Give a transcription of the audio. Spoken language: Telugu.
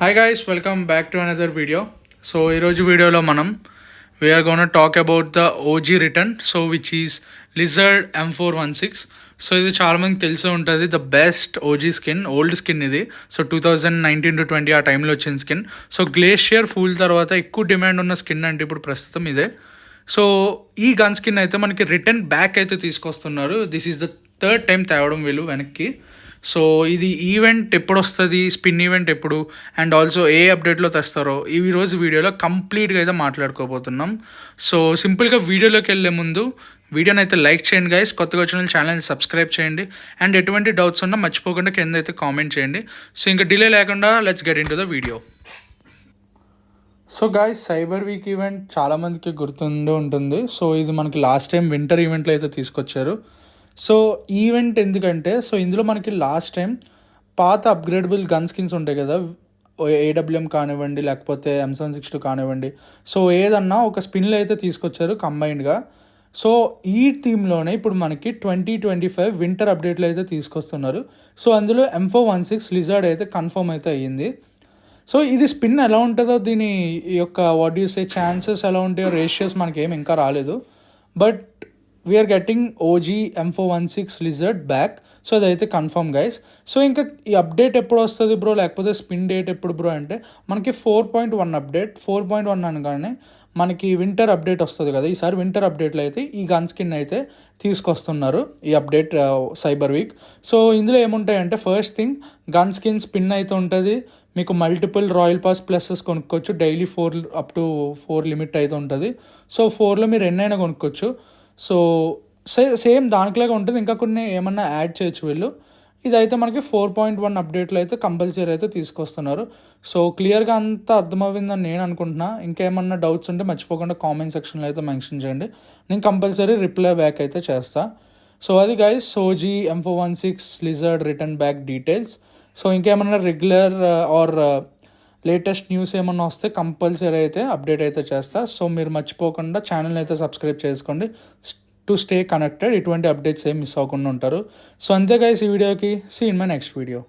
Hi guys welcome back to another video so ఈరోజు వీడియోలో మనం we're gonna talk about the OG return so which is lizard M four one six so ఇది చాలామందికి తెలిసే ఉంటుంది the best OG skin old skin ఇది. So two thousand nineteen to twenty ఆ టైంలో వచ్చిన స్కిన్ సో గ్లేషియర్ ఫూల్ తర్వాత ఎక్కువ డిమాండ్ ఉన్న స్కిన్ అంటే ఇప్పుడు ప్రస్తుతం ఇదే. సో ఈ గన్ స్కిన్ అయితే మనకి రిటర్న్ బ్యాక్ అయితే తీసుకొస్తున్నారు. This is the third time తేవడం వీళ్ళు వెనక్కి. సో ఇది ఈవెంట్ ఎప్పుడు వస్తుంది స్పిన్ ఈవెంట్ ఎప్పుడు అండ్ ఆల్సో ఏ అప్డేట్లో తెస్తారో ఈ రోజు వీడియోలో కంప్లీట్గా అయితే మాట్లాడుకోబోతున్నాం. సో సింపుల్గా వీడియోలోకి వెళ్ళే ముందు వీడియోని అయితే లైక్ చేయండి గైస్ కొత్తగా వచ్చిన ఛానల్ని సబ్స్క్రైబ్ చేయండి అండ్ ఎటువంటి డౌట్స్ ఉన్నా మర్చిపోకుండా కింద అయితే కామెంట్ చేయండి. సో ఇంకా డిలే లేకుండా let's get into the video so guys cyber week event చాలామందికి గుర్తుండి ఉంటుంది. సో ఇది మనకి లాస్ట్ టైం వింటర్ ఈవెంట్లో అయితే తీసుకొచ్చారు. సో ఈవెంట్ ఎందుకంటే సో ఇందులో మనకి లాస్ట్ టైం పాత అప్గ్రేడబుల్ గన్ స్కిన్స్ ఉంటాయి కదా ఏడబ్ల్యూఎం కానివ్వండి లేకపోతే ఎంసన్ సిక్స్ టూ కానివ్వండి. సో ఏదన్నా ఒక స్పిన్లో అయితే తీసుకొచ్చారు కంబైన్డ్గా. సో ఈ థీమ్లోనే ఇప్పుడు మనకి ట్వంటీ ట్వంటీ ఫైవ్ వింటర్ అప్డేట్లు అయితే తీసుకొస్తున్నారు. సో అందులో M four one six lizard అయితే కన్ఫర్మ్ అయితే అయ్యింది. సో ఇది స్పిన్ ఎలా ఉంటుందో దీని యొక్క వాట్ యూస్ ఏ ఛాన్సెస్ ఎలా ఉంటాయో రేషియోస్ మనకి ఏం ఇంకా రాలేదు. But we're getting OG M four one six lizard back so అదైతే కన్ఫర్మ్ గైస్ సో ఇంకా ఈ అప్డేట్ ఎప్పుడు వస్తుంది బ్రో లేకపోతే స్పిన్ డేట్ ఎప్పుడు బ్రో అంటే మనకి four point one update four point one అనగానే మనకి వింటర్ అప్డేట్ వస్తుంది కదా. ఈసారి వింటర్ అప్డేట్లో అయితే ఈ గన్ స్కిన్ అయితే తీసుకొస్తున్నారు ఈ అప్డేట్ సైబర్ వీక్ సో ఇందులో ఏముంటాయంటే first thing gun skin spin అయితే ఉంటుంది. మీకు మల్టిపుల్ రాయల్ పాస్ ప్లస్సెస్ కొనుక్కోవచ్చు. Daily four up to four limit అయితే ఉంటుంది. సో ఫోర్లో మీరు ఎన్నైనా కొనుక్కోవచ్చు. సో సే సేమ్ దానిలాగా ఉంటుంది. ఇంకా కొన్ని ఏమన్నా యాడ్ చేయొచ్చు వీళ్ళు. ఇదైతే మనకి ఫోర్ పాయింట్ వన్ అప్డేట్లో అయితే కంపల్సరీ అయితే తీసుకొస్తున్నారు. సో క్లియర్గా అంతా అర్థమవుతుందని నేను అనుకుంటున్నా. ఇంకేమన్నా డౌట్స్ ఉంటే మర్చిపోకుండా కామెంట్ సెక్షన్లో అయితే మెన్షన్ చేయండి. నేను కంపల్సరీ రిప్లై బ్యాక్ అయితే చేస్తా. సో అది guys so OG M four one six lizard return back details so ఇంకేమన్నా రెగ్యులర్ ఆర్ లేటెస్ట్ న్యూస్ ఏమన్నా వస్తే కంపల్సరీ అయితే అప్డేట్ అయితే చేస్తా. సో మీరు మర్చిపోకుండా ఛానల్ అయితే సబ్స్క్రైబ్ చేసుకోండి. టు స్టే కనెక్టెడ్ ఇటువంటి అప్డేట్స్ ఏం మిస్ అవ్వకుండా ఉంటారు. సో అంతే గైస్ ఈ వీడియోకి. See in my next video